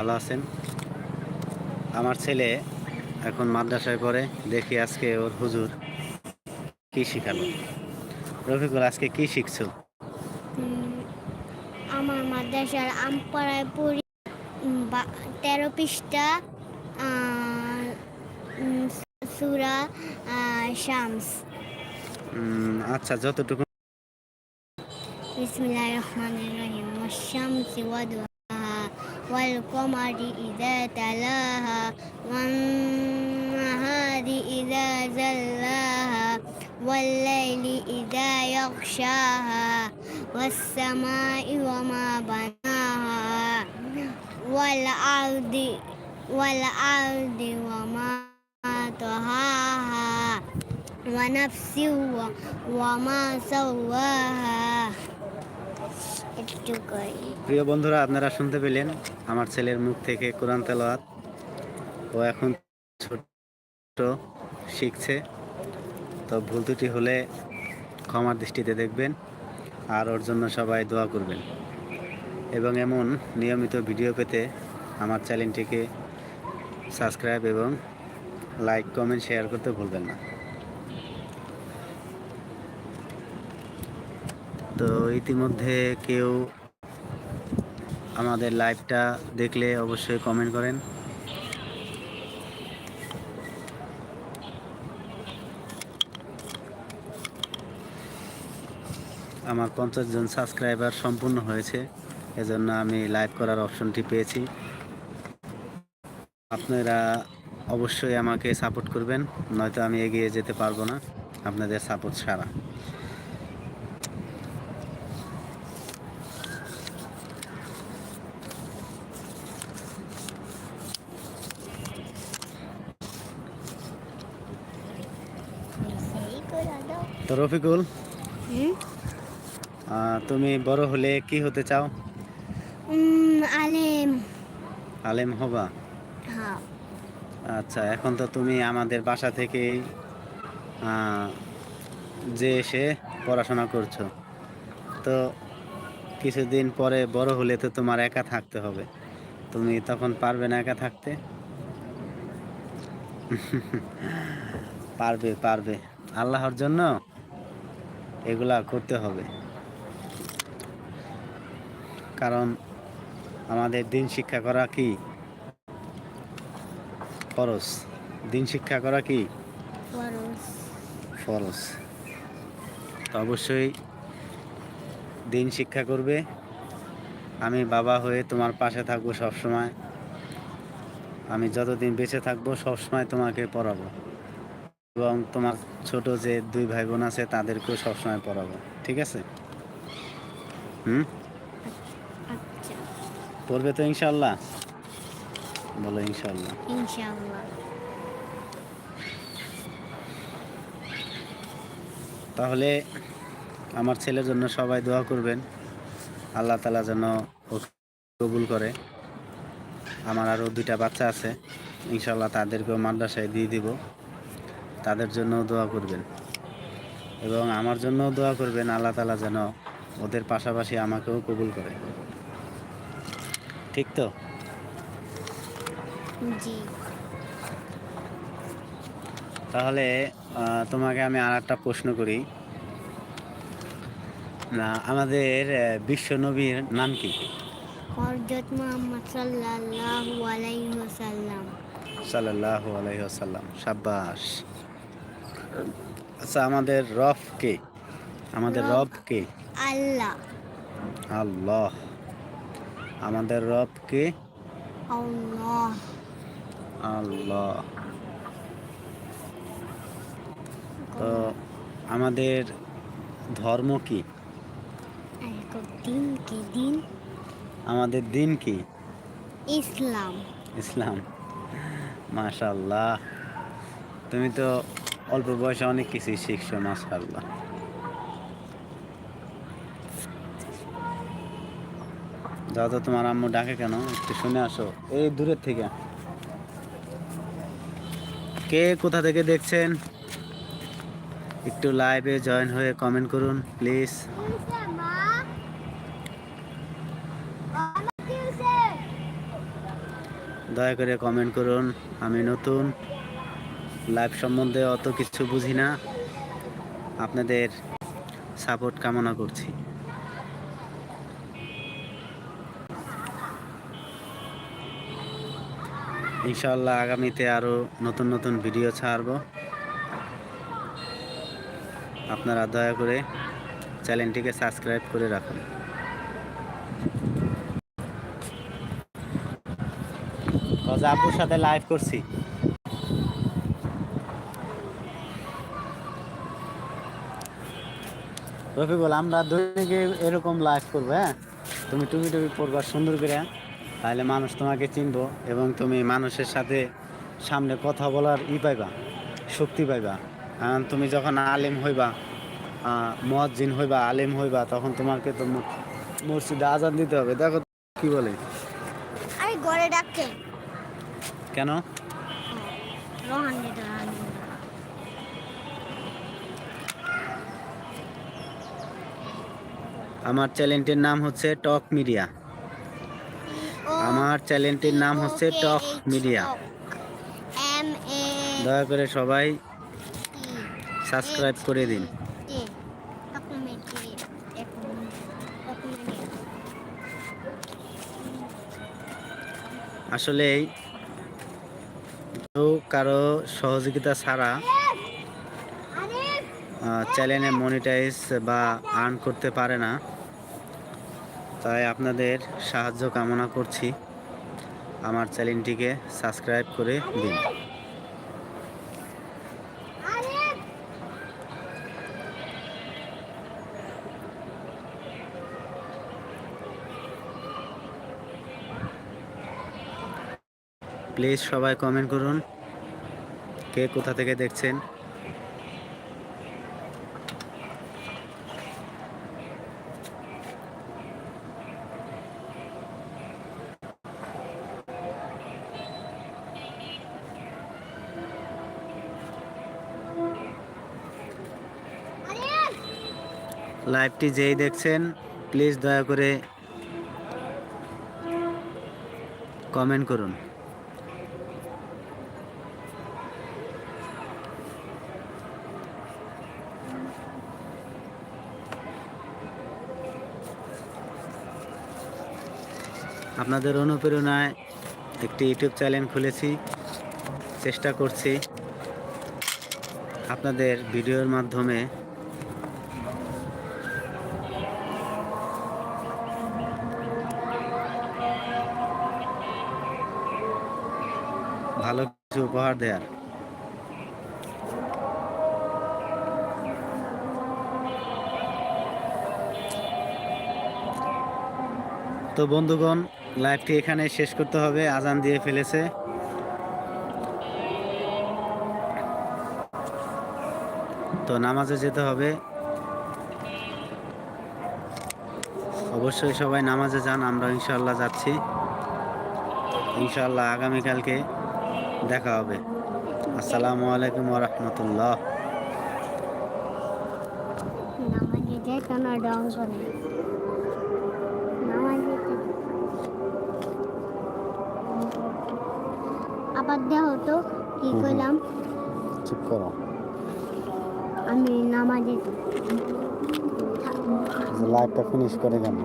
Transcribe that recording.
ভালো আছেন? আমার ছেলে এখন মাদ্রাসায় পড়ে দেখি আজকে ওর হুজুর কি শিখালো। রফিকুল আজকে কি শিখছো? আমার মাদ্রাসার আমপাড়ায় পড়ি তেরো পৃষ্ঠা সুরা শামস। আচ্ছা যতটুকু বিসমিল্লাহির রহমানির রহিম শামসি ওয়াদ والقمر إذا تلاها والنهار إذا جلاها والليل إذا يغشاها والسماء وما بناها والأرض والأرض وما طهاها ونفس وما سواها প্রিয় বন্ধুরা, আপনারা শুনতে পেলেন আমার ছেলের মুখ থেকে কোরআন তেলাওয়াত। ও এখন ছোট শিখছে। তো ভুল ত্রুটি হলে ক্ষমার দৃষ্টিতে দেখবেন আর ওর জন্য সবাই দোয়া করবেন। এবং এমন নিয়মিত ভিডিও পেতে আমার চ্যানেলটিকে সাবস্ক্রাইব এবং লাইক, কমেন্ট, শেয়ার করতে ভুলবেন না। তো ইতিমধ্যে কেউ আমাদের লাইভটা দেখলে অবশ্যই কমেন্ট করেন। আমার পঞ্চাশ জন সাবস্ক্রাইবার সম্পূর্ণ হয়েছে, এজন্য আমি লাইভ করার অপশনটি পেয়েছি। আপনারা অবশ্যই আমাকে সাপোর্ট করবেন, নয়তো আমি এগিয়ে যেতে পারব না আপনাদের সাপোর্ট ছাড়া। তো রফিকুল তুমি বড় হলে কি হতে চাও? আলেম। আলেম হবা? হ্যাঁ। আচ্ছা এখন তো তুমি আমাদের বাসা আহ, যে এসে পড়াশোনা করছ। তো কিছুদিন পরে বড় হলে তো তোমার একা থাকতে হবে। তুমি তখন পারবে না একা থাকতে? পারবে পারবে। আল্লাহর জন্য? এগুলা করতে হবে। কারণ আমাদের দিন শিক্ষা করা কি? ফরজ। দিন শিক্ষা করা কি? ফরজ। ফরজ। তো অবশ্যই দিন শিক্ষা করবে। আমি বাবা হয়ে তোমার পাশে থাকব সব সময় আমি যতদিন বেঁচে থাকব সব সময় তোমাকে পড়াবো। এবং তোমার ছোট যে দুই ভাই বোন আছে তাদেরকেও সবসময় পড়াবো ঠিক আছে? হুম? আচ্ছা। পড়বে তো ইনশাল্লাহ বলো ইনশাল্লাহ তাহলে আমার ছেলের জন্য সবাই দোয়া করবেন। আল্লাহ তালা যেন কবুল করে। আমার আরও দুইটা বাচ্চা আছে। ইনশাল্লাহ তাদেরকেও মাদ্রাসায় দিয়ে দিব। তাদের জন্য দোয়া করবেন। এবং আমার জন্য দোয়া করবেন আল্লাহ তালা যেন ওদের পাশাপাশি আমাকেও কবুল করে। ঠিক তো? জি। তাহলে তোমাকে আমি আর একটা প্রশ্ন করি। না আমাদের বিশ্ব নবীর নাম কি? হরজত মোহাম্মদ সাল্লাল্লাহু আলাইহি ওয়াসাল্লাম। সাল্লাহ আলাইসাল্লাম সাব্বাস আচ্ছা আমাদের রব কে? আমাদের রব। রব কে? আল্লাহ। আল্লাহ। আমাদের রব কে? আল্লাহ। আল্লাহ। তো আমাদের ধর্ম কি? দিন কি দিন? আমাদের দিন কি? ইসলাম। ইসলাম। মাশাল্লাহ তুমি তো অল্প বয়সে অনেক কিছুই শিখছো মাশাল্লাহ যাও তো তোমার আম্মু ডাকে কেন? একটু শুনে আসো। এই দূরের থেকে। কে কোথা থেকে দেখছেন? একটু লাইভে জয়েন হয়ে কমেন্ট করুন প্লিজ দয়া করে কমেন্ট করুন, আমি নতুন। লাইভ সম্বন্ধে অত কিছু বুঝি না। আপনাদের সাপোর্ট কামনা করছি। ইনশাল্লাহ আগামীতে আরও নতুন নতুন ভিডিও ছাড়ব। আপনারা দয়া করে চ্যানেলটিকে সাবস্ক্রাইব করে রাখুন। আব্বুর সাথে লাইভ করছি। রফিকুল আমরা দৈনিকে এরকম লাইভ করব হ্যাঁ? তুমি টুপি টুপি পরবা সুন্দর করে তাহলে মানুষ তোমাকে চিনবো এবং তুমি মানুষের সাথে সামনে কথা বলার ই পাইবা শক্তি পাইবা। কারণ তুমি যখন আলেম হইবা মজ্জিন হইবা আলেম হইবা তখন তোমাকে তো মসজিদে আজান দিতে হবে। দেখো কি বলে। আরে ঘরে ডাকছে। কেন? রোহান আমার চ্যানেলটির নাম হচ্ছে টক মিডিয়া। আমার চ্যানেলটির নাম হচ্ছে টক মিডিয়া। এম এ দয়া করে সবাই সাবস্ক্রাইব করে দিন। আসলে কারও সহযোগিতা ছাড়া চ্যানেলে মনিটাইজ বা আর্ন করতে পারে না। তাই আপনাদের সাহায্য কামনা করছি। আমার চ্যানেলটিকে সাবস্ক্রাইব করে দিন। প্লিজ সবাই কমেন্ট করুন। কে কোথা থেকে দেখছেন? লাইভটি যেই দেখছেন প্লিজ দয়া করে কমেন্ট করুন। আপনাদের অনুপ্রেরণায় একটি ইউটিউব চ্যানেল খুলেছি, চেষ্টা করছি আপনাদের ভিডিওর মাধ্যমে ভালো কিছু উপহার দেয়ার। তো বন্ধুগণ, লাইভটি এখানে শেষ করতে হবে, আজান দিয়ে ফেলেছে। তো নামাজে যেতে হবে। অবশ্যই সবাই নামাজে যান, আমরা ইনশাল্লাহ যাচ্ছি। ইনশাল্লাহ আগামীকালকে দেখা হবে। আসসালামু আলাইকুম রহমতুল্লাহ। করে। নামাজে আবার দেওয়া হতো কি। করলাম? চুপ করো। আমি নামাজে লাইভটা ফিনিশ করে কেন